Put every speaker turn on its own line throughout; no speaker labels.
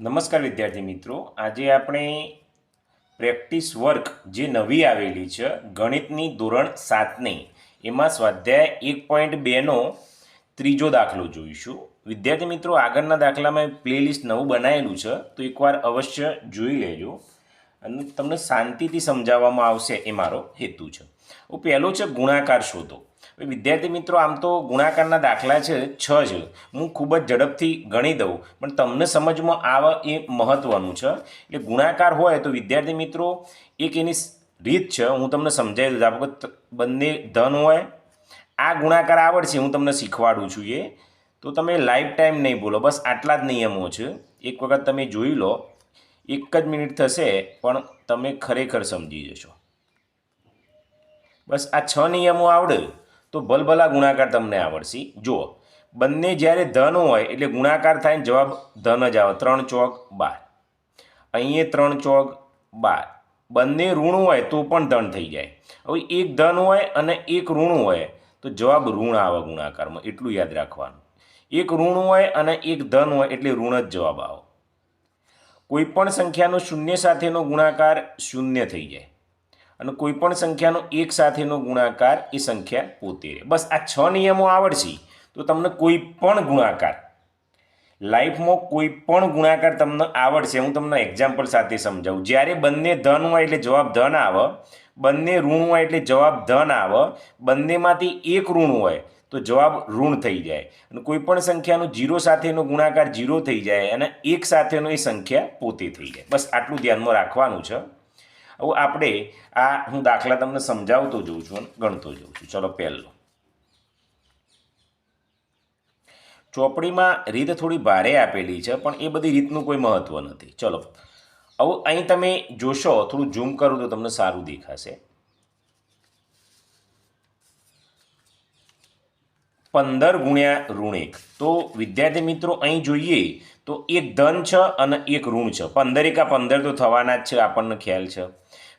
નમસ્કાર વિદ્યાર્થી મિત્રો. આજે આપણે પ્રેક્ટિસ વર્ક જે નવી આવેલી છે, ગણિતની ધોરણ સાતની, એમાં સ્વાધ્યાય એક પોઈન્ટ બેનો ત્રીજો દાખલો જોઈશું. વિદ્યાર્થી મિત્રો, આગળના દાખલામાં પ્લેલિસ્ટ નવું બનાવેલું છે, તો એકવાર અવશ્ય જોઈ લેજો. અને તમને શાંતિથી સમજાવવામાં આવશે એ મારો હેતુ છે. પહેલો છે ગુણાકાર શોધો. વિદ્યાર્થી મિત્રો, આમ તો ગુણાકારના દાખલા છે, છ છે હું ખૂબ જ ઝડપથી ગણી દઉં, પણ તમને સમજમાં આવે એ મહત્ત્વનું છે. એટલે ગુણાકાર હોય તો વિદ્યાર્થી મિત્રો, એક એની રીત છે, હું તમને સમજાવી દઉં. આપણે ત- બંને ધન હોય, આ ગુણાકાર આવડશે, હું તમને શીખવાડું છું એ. તો તમે લાઈફ ટાઈમ નહીં બોલો બસ આટલા જ નિયમો છે. એક વખત તમે જોઈ લો, એક જ મિનિટ થશે, પણ તમે ખરેખર સમજી જશો. બસ આ છ નિયમો આવડે. તો ભલભલા ગુણાકાર તમને આવડશે. જુઓ, બંને જ્યારે ધન હોય એટલે ગુણાકાર થાય ને જવાબ ધન જ આવે. ત્રણ ચોક બાર. અહીંયા ત્રણ ચોક બાર. બંને ઋણ હોય તો પણ ધન થઈ જાય. હવે એક ધન હોય અને એક ઋણ હોય તો જવાબ ઋણ આવે ગુણાકારમાં. એટલું યાદ રાખવાનું. એક ઋણ હોય અને એક ધન હોય એટલે ઋણ જ જવાબ આવે. કોઈપણ સંખ્યાનો શૂન્ય સાથેનો ગુણાકાર શૂન્ય થઈ જાય. અને કોઈપણ સંખ્યાનો એક સાથેનો ગુણાકાર એ સંખ્યા પોતે રહે. બસ આ છ નિયમો આવડશે તો તમને કોઈ પણ ગુણાકાર, લાઈફમાં કોઈ પણ ગુણાકાર તમને આવડશે. હું તમને એક્ઝામ્પલ સાથે સમજાવું. જ્યારે બંને ધન હોય એટલે જવાબ ધન આવે, બંને ઋણ હોય એટલે જવાબ ધન આવે, બંનેમાંથી એક ઋણ હોય તો જવાબ ઋણ થઈ જાય. અને કોઈ પણ સંખ્યાનો જીરો સાથેનો ગુણાકાર જીરો થઈ જાય અને એક સાથેનો એ સંખ્યા પોતે થઈ જાય. બસ આટલું ધ્યાનમાં રાખવાનું છે. હવે આપણે આ હું દાખલા તમને સમજાવતો જઉં છું અને ગણતો જઉં છું. ચલો પહેલો. ચોપડીમાં રીત થોડી ભારે આપેલી છે, પણ એ બધી રીતનું કોઈ મહત્ત્વ નથી. ચલો. હવે અહીં તમે જોશો, થોડું ઝૂમ કરું તો તમને સારું દેખાશે. પંદર ગુણ્યા ઋણ એક. તો વિદ્યાર્થી મિત્રો, અહીં જોઈએ તો એક ધન છે અને એક ઋણ છે. પંદર એકા પંદર તો થવાના જ છે, આપણને ખ્યાલ છે.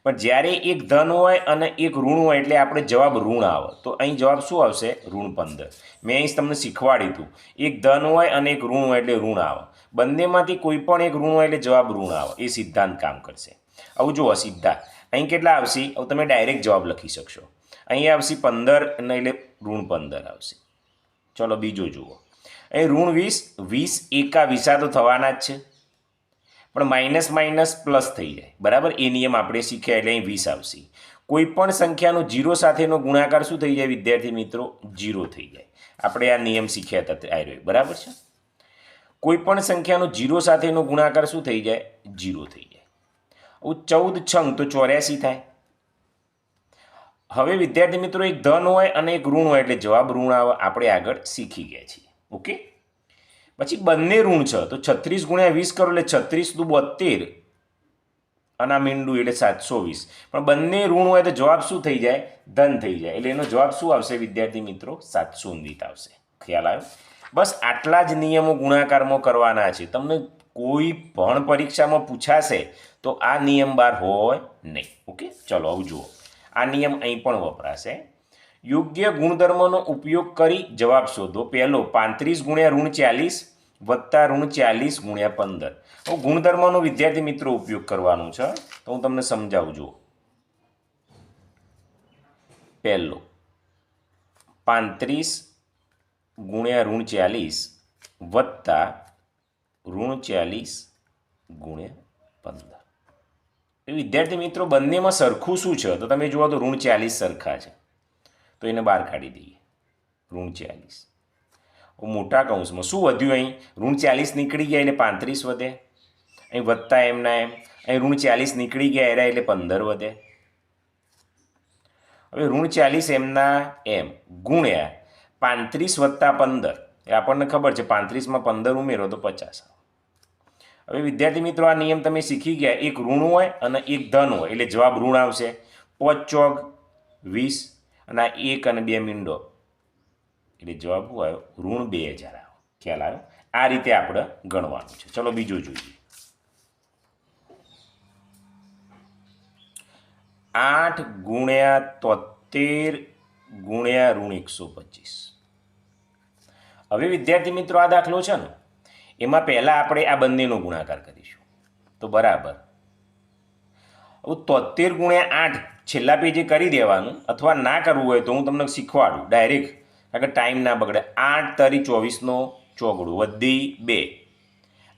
પણ જ્યારે એક ધન હોય અને એક ઋણ હોય એટલે આપણે જવાબ ઋણ આવે. તો અહીં જવાબ શું આવશે? ઋણ પંદર મેં અહીં તમને શીખવાડ્યું હતું. એક ધન હોય અને એક ઋણ હોય એટલે ઋણ આવે. બંનેમાંથી કોઈ પણ એક ઋણ હોય એટલે જવાબ ઋણ આવે. એ સિદ્ધાંત કામ કરશે. આવું જુઓ સિદ્ધાંત અહીં કેટલા આવશે? હવે તમે ડાયરેક્ટ જવાબ લખી શકશો. અહીં આવશે પંદર એટલે ઋણ પંદર આવશે. ચલો બીજો જુઓ. અહીં ઋણ વીસ વીસ એકા વીસા તો થવાના જ છે. પણ માઇનસ માઇનસ પ્લસ થઈ જાય. બરાબર? એ નિયમ આપણે શીખ્યા એટલે અહીં વીસ આવશે. કોઈપણ સંખ્યાનો જીરો સાથેનો ગુણાકાર શું થઈ જાય? વિદ્યાર્થી મિત્રો જીરો થઈ જાય. આપણે આ નિયમ શીખ્યા હતા આ રહ્યો બરાબર છે? કોઈપણ સંખ્યાનો જીરો સાથેનો ગુણાકાર શું થઈ જાય? જીરો થઈ જાય. હવે ચૌદ છંગ તો ચોર્યાસી થાય. હવે વિદ્યાર્થી મિત્રો, એક ધન હોય અને એક ઋણ હોય એટલે જવાબ ઋણ આવે આપણે આગળ શીખી ગયા છીએ. ઓકે? પછી બંને ઋણ છે. તો છત્રીસ ગુણ્યા વીસ કરો એટલે છત્રીસ દુ બોતેર અને આ મીંડું એટલે સાતસો વીસ. પણ બંને ઋણ હોય તો જવાબ શું થઈ જાય? ધન થઈ જાય. એટલે એનો જવાબ શું આવશે વિદ્યાર્થી મિત્રો? સાતસો વીસ આવશે. ખ્યાલ આવ્યો? બસ આટલા જ નિયમો ગુણાકારમાં કરવાના છે. તમને કોઈ પણ પરીક્ષામાં પૂછાશે તો આ નિયમ બાર હોય નહીં. ઓકે? ચલો, આવું જુઓ. આ નિયમ અહીં પણ વપરાશે. યોગ્ય ગુણધર્મનો ઉપયોગ કરી જવાબ શોધો. પહેલો, પાંત્રીસ ગુણ્યા ઋણ ચાલીસ. વત્તા ઋણ ચાલીસ ગુણ્યા પંદર. હવે ગુણધર્મનો વિદ્યાર્થી મિત્રો ઉપયોગ કરવાનો છે. તો હું તમને સમજાવું, જુઓ. પહેલો, પાંત્રીસ ગુણ્યા ઋણ ચાલીસ વત્તા ઋણ ચાલીસ ગુણ્યા પંદર. એ વિદ્યાર્થી મિત્રો, બંનેમાં સરખું શું છે? તો તમે જુઓ તો ઋણ ચાલીસ સરખા છે. તો એને બહાર કાઢી દઈએ. ઋણ ચાલીસ. મોટા કૌંસમાં શું વધ્યું અહીં? ઋણ ચાલીસ નીકળી ગયા એટલે પાંત્રીસ વધે. અહીં વધતા એમના એમ. અહીં ઋણ ચાલીસ નીકળી ગયા એરા એટલે પંદર વધે. હવે ઋણ ચાલીસ એમના એમ ગુણ્યા પાંત્રીસ વત્તા પંદર. એ આપણને ખબર છે, પાંત્રીસમાં પંદર ઉમેરો તો પચાસ. હવે વિદ્યાર્થી મિત્રો, આ નિયમ તમે શીખી ગયા. એક ઋણ હોય અને એક ધન હોય. એટલે જવાબ ઋણ આવશે. પોચ ચોક વીસ અને આ એક અને બે મીંડો. એટલે જવાબ શું આવ્યો? ઋણ બે હજાર આવ્યો. ખ્યાલ આવ્યો? આ રીતે આપણે ગણવાનું છે. ચલો બીજું જોઈએ. આઠ ગુણ્યા તોતેર ગુણ્યા ઋણ એકસો પચીસ. હવે વિદ્યાર્થી મિત્રો આ દાખલો છે ને, એમાં પહેલાં આપણે આ બંનેનો ગુણાકાર કરીશું. તો બરાબર. હવે તોતેર ગુણ્યા આઠ છેલ્લા પેજે કરી દેવાનું, અથવા ના કરવું હોય તો હું તમને શીખવાડું. ડાયરેક્ટ કારણ કે ટાઈમ ના બગડે. આઠ તરી ચોવીસનો ચોગડું. વધી બે.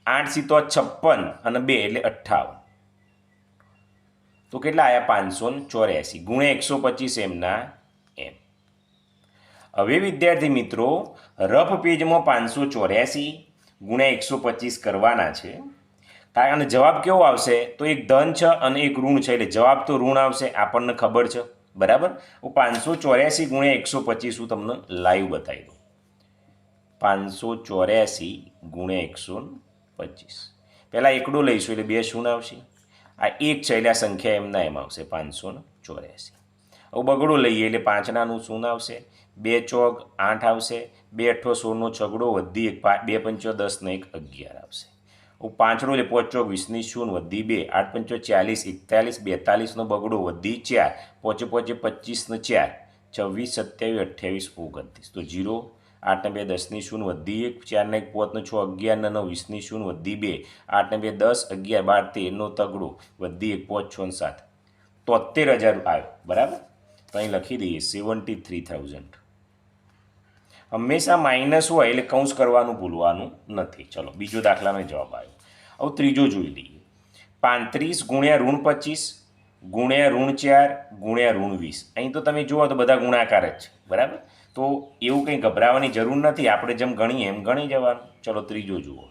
આઠ સીતો છપ્પન અને બે એટલે અઠ્ઠાવન. તો કેટલા આવ્યા પાંચસો ને ચોર્યાસી. ગુણ્યા એકસો પચીસ એમના એમ. હવે વિદ્યાર્થી મિત્રો રફ પેજમાં પાંચસો ચોર્યાસી ગુણ્યા એકસો પચીસ કરવાના છે. કારણ જવાબ કેવો આવશે? તો એક ધન છે અને એક ઋણ છે. એટલે જવાબ તો ઋણ આવશે. આપણને ખબર છે. બરાબર? હું પાંચસો ચોર્યાસી ગુણ્યા એકસો પચીસ હું તમને લાઈવ બતાવી દઉં. પાંચસો ચોર્યાસી ગુણ્યા એકસો પચીસ. પહેલાં એકડો લઈશું એટલે બે શૂન્ય આવશે? આ એક છે એટલે આ સંખ્યા એમના એમ આવશે, પાંચસો ચોર્યાસી. હવે બગડો લઈએ એટલે પાંચનાનું શૂન્ય આવશે? બે ચોક આઠ આવશે, બે અઠ્ઠો સોળનો છગડો વધી એક બે પંચો દસનો એક અગિયાર આવશે. પાંચડો એટલે પાંચ, વીસની શૂન્ય વધી બે, આઠ પંચો, ચાલીસ, એકતાલીસ, બેતાલીસનો બગડો વધી ચાર, પોચે પોચે, પચીસનો ચાર, છવ્વીસ, સત્યાવીસ, અઠ્યાવીસ, ઓગણત્રીસ. તો જીરો આઠને બે, દસની શૂન્ય વધી એક ચારને એક, પોતનો છ, અગિયાર ને નવ વીસની શૂન્ય વધી બે આઠને બે, દસ, અગિયાર, બાર, તેરનો તગડો વધી એક, પોચ, છ ને સાત. તોતેર હજાર આવ્યો, બરાબર? તો અહીં લખી દઈએ, સેવન્ટી થ્રી થાઉઝન્ડ. હંમેશા માઇનસ હોય એટલે કૌંસ કરવાનું ભૂલવાનું નથી. ચલો, બીજો દાખલાનો જવાબ આવ્યો. હવે ત્રીજો જોઈ લઈએ. પાંત્રીસ ગુણ્યા ઋણ પચીસ, ગુણ્યા ઋણ ચાર, ગુણ્યા ઋણ વીસ. અહીં તો તમે જુઓ તો બધા ગુણાકાર જ છે, બરાબર? તો એવું કંઈ ગભરાવાની જરૂર નથી. આપણે જેમ ગણીએ એમ ગણી જવાનું. ચલો, ત્રીજો જુઓ.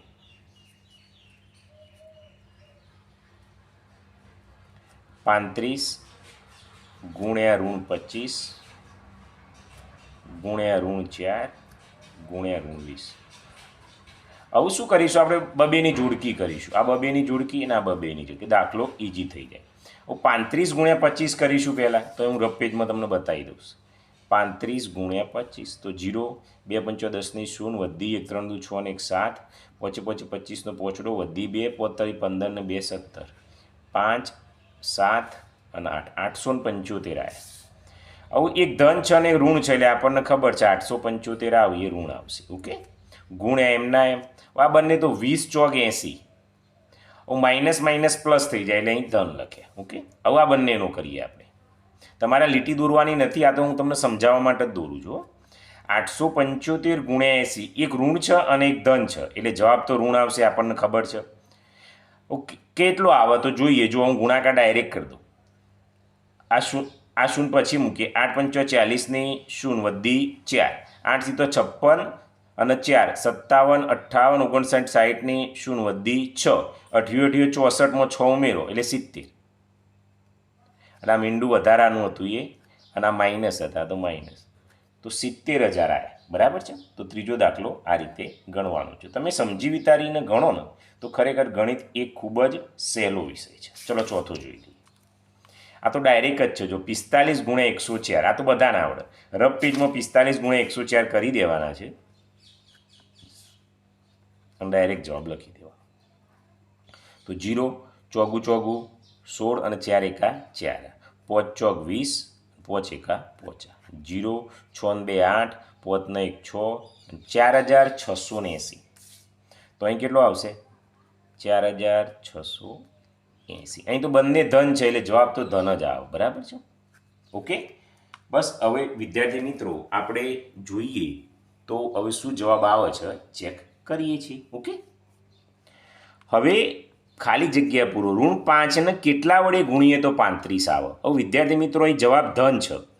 પાંત્રીસ ગુણ્યા ઋણ પચીસ ગુણ્યા ઋણ ચાર, ગુણ્યા ઋણ વીસ. હવે શું કરીશું? આપણે બબેની જોડકી કરીશું. આ બબેની જોડકી અને આ બબેની જોડકી. દાખલો ઇઝી થઈ જાય. હું પાંત્રીસ ગુણ્યા પચીસ કરીશું પહેલાં. તો હું રફ તમને બતાવી દઉં. પાંત્રીસ ગુણ્યા પચીસ, તો જીરો બે પંચો દસની શૂન્ય, વધી એક ત્રણ દુ છ ને એક સાત. પોચે પોચે પચીસનો પોચડો, વધી બે પોતરી પંદર ને બે સત્તર. પાંચ, સાત અને આઠ. આઠસો ને પંચોતેર આવ્યા હવે એક ધન છે અને ઋણ છે, એટલે આપણને ખબર છે આઠસો પંચોતેર આવે એ ઋણ આવશે, ઓકે? ગુણ્યા એમના એમ. આ બંને તો વીસ ચોક એંસી. માઇનસ માઇનસ પ્લસ થઈ જાય, એટલે અહીં ધન લખે, ઓકે? હવે આ બંનેનો કરીએ આપણે. તમારે લીટી દોરવાની નથી, આ તો હું તમને સમજાવવા માટે જ દોરું છું આઠસો પંચોતેર ગુણ્યા એંસી, એક ઋણ છે અને એક ધન છે, એટલે જવાબ તો ઋણ આવશે, આપણને ખબર છે. ઓકે, કેટલો આવે? તો જોઈએ, જો હું ગુણાકાર ડાયરેક્ટ કરી દઉં. આ શૂન આ શૂન પછી મૂકીએ. આઠ પંચો ચાલીસની શૂન વધી ચાર. આઠ સીતો છપ્પન અને ચાર, સત્તાવન, અઠ્ઠાવન, ઓગણસાઠ સાઠની શૂન વધી છ. અઠ્યું અઠ્યું ચોસઠમાં છ ઉમેરો, એટલે સિત્તેર. અને આ મીંડું વધારાનું હતું એ, અને આ માઇનસ હતા, તો માઇનસ. તો સિત્તેર હજાર આવ્યા બરાબર છે? તો ત્રીજો દાખલો આ રીતે ગણવાનો છે. તમે સમજી વિતારીને ગણો ને, તો ખરેખર ગણિત એક ખૂબ જ સહેલો વિષય છે. ચલો ચોથો જોઈ લઈએ. આ તો ડાયરેક્ટ જ છે. જો પિસ્તાલીસ ગુણ્યા એકસો ચાર, આ તો બધાને આવડે. રફ પેજમાં પિસ્તાલીસ ગુણ્યા એકસો ચાર કરી દેવાના છે. અને ડાયરેક્ટ જવાબ લખી દેવાનો. તો જીરો, ચોગું ચોગું, સોળ અને ચાર એકા ચાર. પોચ ચોક વીસ, પોચ એકા પોચા. જીરો છ ને બે આઠ પોચ ને એક છ ચાર હજાર છસો ને એંસી. તો અહીં કેટલો આવશે? ચાર હજાર છસો એંસી. અહીં તો બંને ધન છે, એટલે જવાબ તો ધન જ આવે. બરાબર છે? ઓકે? બસ હવે વિદ્યાર્થી મિત્રો, આપણે જોઈએ તો હવે શું જવાબ આવે છે? ચેક કરીએ છીએ. ઓકે? હવે ખાલી જગ્યા પૂરો. ઋણ પાંચને કેટલા વડે ગુણીએ તો પાંત્રીસ આવે. હવે વિદ્યાર્થી મિત્રો, અહીં જવાબ ધન છે.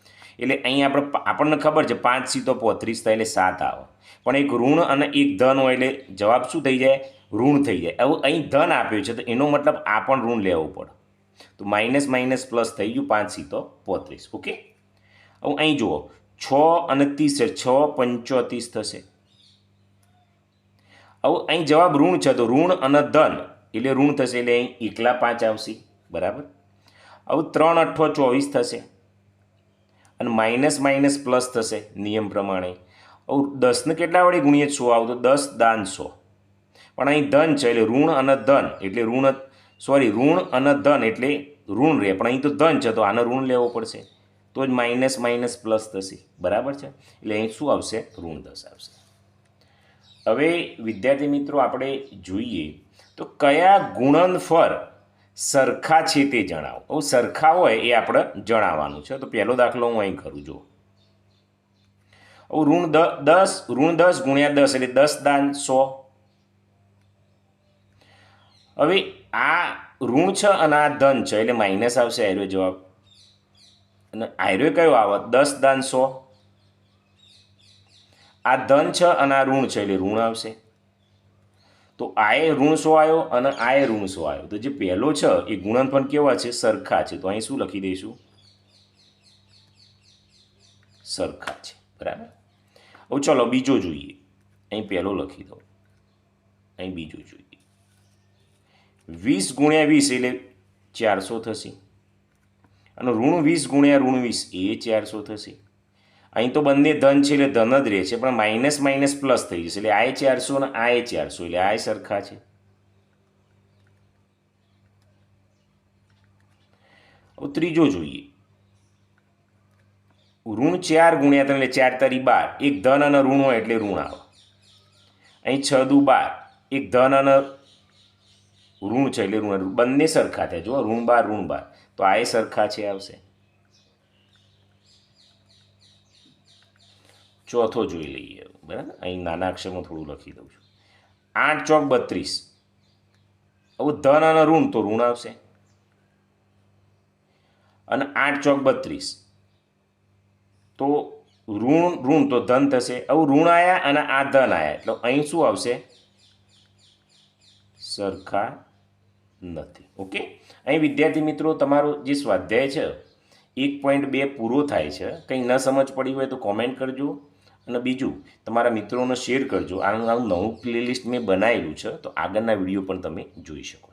એટલે અહીં આપણે આપણને ખબર છે પાંચ સીતો પોત્રીસ થાય એટલે સાત આવે. પણ એક ઋણ અને એક ધન હોય એટલે જવાબ શું થઈ જાય? ઋણ થઈ જાય. હવે અહીં ધન આપ્યું છે તો એનો મતલબ આ પણ ઋણ લેવું પડે. તો માઇનસ માઇનસ પ્લસ થઈ ગયું પાંચ સીતો પોત્રીસ ઓકે? હવે અહીં જુઓ. છ અને ત્રીસ છે. છ પંચોતીસ થશે. હવે અહીં જવાબ ઋણ છે તો ઋણ અને ધન એટલે ઋણ થશે એટલે અહીં એકલા પાંચ આવશે. બરાબર? હવે ત્રણ અઠ્ઠો ચોવીસ થશે. અને માઇનસ માઇનસ પ્લસ થશે નિયમ પ્રમાણે. દસને કેટલા વડે ગુણીએ સો આવ તો દસ દાન સો. પણ અહીં ધન છે, એટલે ઋણ અને ધન. એટલે ઋણ સોરી ઋણ અને ધન એટલે ઋણ રહે. પણ અહીં તો ધન છે, તો આને ઋણ લેવો પડશે. તો જ માઇનસ માઇનસ પ્લસ થશે. બરાબર છે? એટલે અહીં શું આવશે? ઋણ દસ આવશે. હવે વિદ્યાર્થી મિત્રો, આપણે જોઈએ તો કયા ગુણનફળ સરખા છે તે જણાવો. હવે સરખા હોય એ આપણે જણાવવાનું છે. તો પહેલો દાખલો હું અહીં કરું જો ઋણ દસ ઋણ દસ ગુણ્યા દસ એટલે દસ દાન સો. હવે આ ઋણ છે અને આ ધન છે એટલે માઇનસ આવશે આયરો જવાબ. અને આયરો કયો આવે દસ દાન સો. આ ધન છે અને આ ઋણ છે એટલે ઋણ આવશે. તો આએ ઋણ સો આવ્યો અને આએ ઋણ સો આવ્યો તો જે પહેલો છે, એ ગુણનફળ કેવા છે? સરખા છે. તો અહીં શું લખી દઈશું? સરખા છે. બરાબર? હવે ચલો બીજો જોઈએ. અહીં પહેલો લખી દો અહીં બીજો જોઈએ. વીસ ગુણ્યા વીસ એટલે ચારસો થશે. અને ઋણ વીસ ગુણ્યા ઋણ વીસ એ ચારસો થશે. અહીં તો બંને ધન છે એટલે ધન જ રહે છે, પણ માઇનસ માઇનસ પ્લસ થઈ જશે. એટલે આય ચારસો અને આય ચારસો એટલે આય સરખા છે. ત્રીજો જોઈએ. ઋણ ચાર ગુણ્યા ત્રણ, એટલે ચાર તારી બાર. એક ધન અને ઋણ હોય એટલે ઋણ આવે. અહીં છ દુ બાર. એક ધન અને ઋણ છે એટલે ઋણ. બંને સરખા થાય જો ઋણ બાર ઋણ બાર. તો આ સરખા છે, આવશે. ચોથો જોઈ લઈએ. બરાબર? અહીં નાના અક્ષરમાં થોડું લખી દઉં છું. આઠ ચોક બત્રીસ. હવે ધન અને ઋણ તો ઋણ આવશે. અને આઠ ચોક બત્રીસ. તો ઋણ ઋણ તો ધન થશે. આવું ઋણ આયા અને આ ધન આયા. એટલે અહીં શું આવશે? સરખા નથી. ઓકે? અહીં વિદ્યાર્થી મિત્રો, તમારો જે સ્વાધ્યાય છે, એક પોઈન્ટ બે પૂરો થાય છે. કંઈ ન સમજ પડી હોય તો કોમેન્ટ કરજો. અને બીજું, તમારા મિત્રોને શેર કરજો. આનું આવું નવું પ્લેલિસ્ટ મેં બનાવેલું છે, તો આગળના વીડિયો પણ તમે જોઈ શકો.